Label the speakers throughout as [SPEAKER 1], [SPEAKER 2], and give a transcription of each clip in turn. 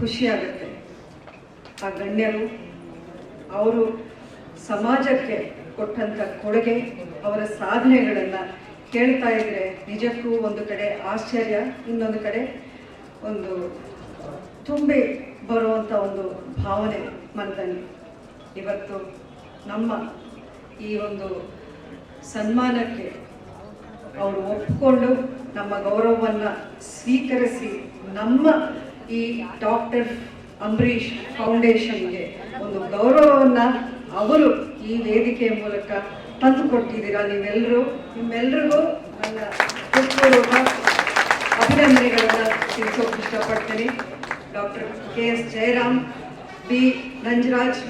[SPEAKER 1] ಖುಷಿಯಾಗುತ್ತೆ. ಆ ಗಣ್ಯರು, ಅವರು ಸಮಾಜಕ್ಕೆ ಕೊಟ್ಟಂಥ ಕೊಡುಗೆ, ಅವರ ಸಾಧನೆಗಳನ್ನು ಕೇಳ್ತಾ ಇದ್ರೆ ನಿಜಕ್ಕೂ ಒಂದು ಕಡೆ ಆಶ್ಚರ್ಯ, ಇನ್ನೊಂದು ಕಡೆ ಒಂದು ತುಂಬಿ ಬರುವಂಥ ಒಂದು ಭಾವನೆ ಮನದಲ್ಲಿ. ಇವತ್ತು ನಮ್ಮ ಈ ಒಂದು ಸನ್ಮಾನಕ್ಕೆ ಅವರು ಒಪ್ಪಿಕೊಂಡು ನಮ್ಮ ಗೌರವವನ್ನು ಸ್ವೀಕರಿಸಿ ನಮ್ಮ ಈ ಡಾಕ್ಟರ್ ಅಂಬರೀಷ್ ಫೌಂಡೇಶನ್ಗೆ ಒಂದು ಗೌರವವನ್ನು ಅವರು ಈ ವೇದಿಕೆಯ ಮೂಲಕ ತಂದು ಕೊಟ್ಟಿದ್ದೀರಾ ನೀವೆಲ್ಲರೂ ನಿಮ್ಮೆಲ್ಲರಿಗೂ ನನ್ನ ಹೃತ್ಪೂರ್ವಕ ಅಭಿನಂದನೆಗಳನ್ನು ತಿಳಿಸೋಕೆ ಇಷ್ಟಪಡ್ತೀನಿ. Doctor K S Jayaram, B. Nanjaraj,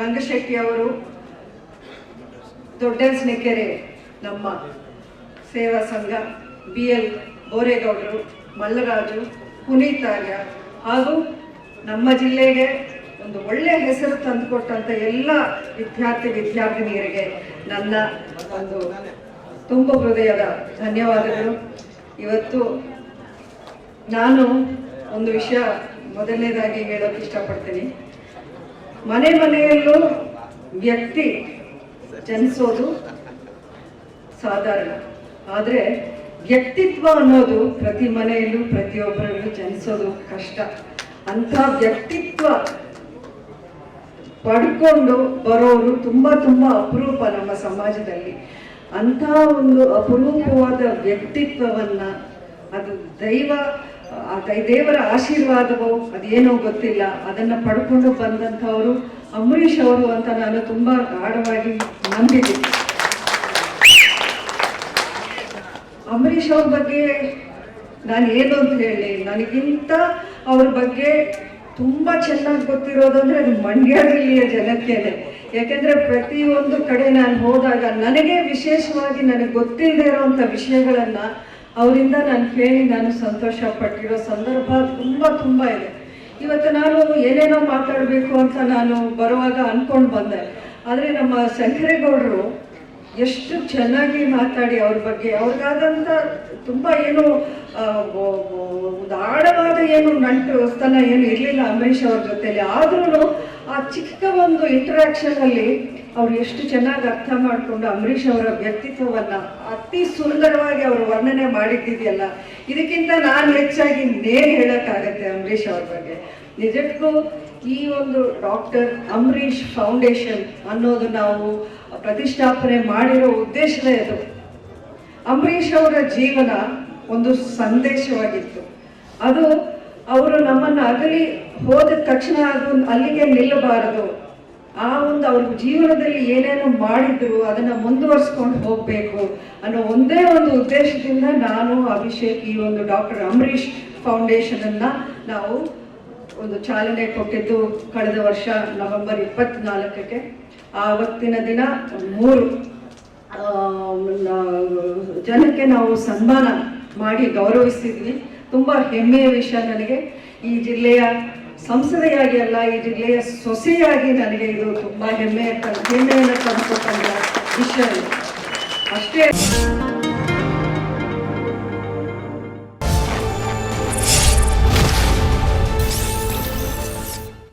[SPEAKER 1] Rangashetty ಅವರು ದೊಡ್ಡಸ್ನೆಕೆರೆ ನಮ್ಮ ಸೇವಾ ಸಂಘ, ಬಿ. ಎಲ್. ಬೋರೇಗೌಡರು, ಮಲ್ಲರಾಜು ಪುನೀತ್ ಆರ್ಯ ಹಾಗೂ ನಮ್ಮ ಜಿಲ್ಲೆಗೆ ಒಂದು ಒಳ್ಳೆಯ ಹೆಸರು ತಂದುಕೊಟ್ಟಂಥ ಎಲ್ಲ ವಿದ್ಯಾರ್ಥಿ ವಿದ್ಯಾರ್ಥಿನಿಯರಿಗೆ ನನ್ನ ಒಂದು ತುಂಬ ಹೃದಯದ ಧನ್ಯವಾದಗಳು. ಇವತ್ತು ನಾನು ಒಂದು ವಿಷಯ ಮೊದಲನೇದಾಗಿ ಹೇಳೋಕೆ ಇಷ್ಟಪಡ್ತೀನಿ. ಮನೆ ಮನೆಯಲ್ಲೂ ವ್ಯಕ್ತಿ ಜನಿಸೋದು ಸಾಧಾರಣ. ಆದರೆ ವ್ಯಕ್ತಿತ್ವ ಅನ್ನೋದು ಪ್ರತಿ ಮನೆಯಲ್ಲೂ, ಪ್ರತಿಯೊಬ್ಬರಲ್ಲೂ ಜನಿಸೋದು ಕಷ್ಟ. ಅಂಥ ವ್ಯಕ್ತಿತ್ವ ಪಡ್ಕೊಂಡು ಬರೋರು ತುಂಬ ತುಂಬ ಅಪರೂಪ ನಮ್ಮ ಸಮಾಜದಲ್ಲಿ. ಅಂಥ ಒಂದು ಅಪರೂಪವಾದ ವ್ಯಕ್ತಿತ್ವವನ್ನ, ಅದು ದೈವ, ಆ ದೇವರ ಆಶೀರ್ವಾದವೋ, ಅದೇನೋ ಗೊತ್ತಿಲ್ಲ, ಅದನ್ನ ಪಡ್ಕೊಂಡು ಬಂದಂಥವರು ಅಂಬರೀಷ್ ಅವರು ಅಂತ ನಾನು ತುಂಬಾ ಗಾಢವಾಗಿ ನಂಬಿದ್ದೀನಿ. ಅಂಬರೀಷ್ ಅವ್ರ ಬಗ್ಗೆ ನಾನು ಏನು ಅಂತ ಹೇಳಿ, ನನಗಿಂತ ಅವ್ರ ಬಗ್ಗೆ ತುಂಬ ಚೆನ್ನಾಗಿ ಗೊತ್ತಿರೋದಂದ್ರೆ ಅದು ಮಂಡ್ಯ ಜಿಲ್ಲೆಯ ಜನಕ್ಕೇನೆ ಯಾಕೆಂದ್ರೆ ಪ್ರತಿಯೊಂದು ಕಡೆ ನಾನು ಹೋದಾಗ ನನಗೆ ವಿಶೇಷವಾಗಿ ನನಗೆ ಗೊತ್ತಿಲ್ಲದೆ ಇರೋವಂಥ ವಿಷಯಗಳನ್ನ ಅವರಿಂದ ನಾನು ಕೇಳಿ ನಾನು ಸಂತೋಷ ಪಟ್ಟಿರೋ ಸಂದರ್ಭ ತುಂಬ ತುಂಬ ಇದೆ. ಇವತ್ತು ನಾನು ಏನೇನೋ ಮಾತಾಡಬೇಕು ಅಂತ ನಾನು ಬರುವಾಗ ಅಂದ್ಕೊಂಡು ಬಂದೆ. ಆದರೆ ನಮ್ಮ ಶಂಕರೇಗೌಡರು ಎಷ್ಟು ಚೆನ್ನಾಗಿ ಮಾತಾಡಿ ಅವ್ರ ಬಗ್ಗೆ. ಅವ್ರಿಗಾದಂಥ ತುಂಬ ಏನು ಉದಾಹರಣವಾದ ಏನು ನಂಟು ಸ್ಥಾನ ಏನು ಇರಲಿಲ್ಲ ಅಂಬರೀಷ್ ಅವ್ರ ಜೊತೆಲಿ. ಆದ್ರೂ ಆ ಚಿಕ್ಕ ಒಂದು ಇಂಟ್ರಾಕ್ಷನಲ್ಲಿ ಅವ್ರು ಎಷ್ಟು ಚೆನ್ನಾಗಿ ಅರ್ಥ ಮಾಡಿಕೊಂಡು ಅಂಬರೀಷ್ ಅವರ ವ್ಯಕ್ತಿತ್ವವನ್ನ ಅತಿ ಸುಂದರವಾಗಿ ಅವರು ವರ್ಣನೆ ಮಾಡಿದ್ದಿದೆಯಲ್ಲ. ಇದಕ್ಕಿಂತ ನಾನು ಹೆಚ್ಚಾಗಿ ನೇರ್ ಹೇಳಕ್ಕಾಗತ್ತೆ ಅಂಬರೀಷ್ ಅವ್ರ ಬಗ್ಗೆ? ನಿಜಕ್ಕೂ ಈ ಒಂದು ಡಾಕ್ಟರ್ ಅಂಬರೀಷ್ ಫೌಂಡೇಶನ್ ಅನ್ನೋದು ನಾವು ಪ್ರತಿಷ್ಠಾಪನೆ ಮಾಡಿರೋ ಉದ್ದೇಶವೇ ಅದು. ಅಂಬರೀಷ್ ಅವರ ಜೀವನ ಒಂದು ಸಂದೇಶವಾಗಿತ್ತು. ಅದು ಅವರು ನಮ್ಮನ್ನು ಅಗಲಿ ಹೋದ ತಕ್ಷಣ ಅದು ಅಲ್ಲಿಗೆ ನಿಲ್ಲಬಾರದು. ಆ ಒಂದು ಅವ್ರ ಜೀವನದಲ್ಲಿ ಏನೇನು ಮಾಡಿದ್ರು, ಅದನ್ನು ಮುಂದುವರಿಸ್ಕೊಂಡು ಹೋಗಬೇಕು ಅನ್ನೋ ಒಂದೇ ಒಂದು ಉದ್ದೇಶದಿಂದ ನಾನು ಅಭಿಷೇಕ್ ಈ ಒಂದು ಡಾಕ್ಟರ್ ಅಂಬರೀಷ್ ಫೌಂಡೇಶನನ್ನು ನಾವು ಒಂದು ಚಾಲನೆ ಕೊಟ್ಟಿದ್ದು ಕಳೆದ ವರ್ಷ ನವೆಂಬರ್ ಇಪ್ಪತ್ನಾಲ್ಕಕ್ಕೆ. ಆವತ್ತಿನ ದಿನ ಮೂರು ಜನಕ್ಕೆ ನಾವು ಸನ್ಮಾನ ಮಾಡಿ ಗೌರವಿಸಿದ್ವಿ. ತುಂಬ ಹೆಮ್ಮೆಯ ವಿಷಯ ನನಗೆ. ಈ ಜಿಲ್ಲೆಯ ಸಂಸದೆಯಾಗಿ ಅಲ್ಲ, ಈ ಜಿಲ್ಲೆಯ ಸೊಸೆಯಾಗಿ ನನಗೆ ಇದು ತುಂಬ ಹೆಮ್ಮೆಯ ಹೆಮ್ಮೆಯನ್ನು ತಂದುಕೊಟ್ಟಂತ ವಿಷಯ. ಅಷ್ಟೇ.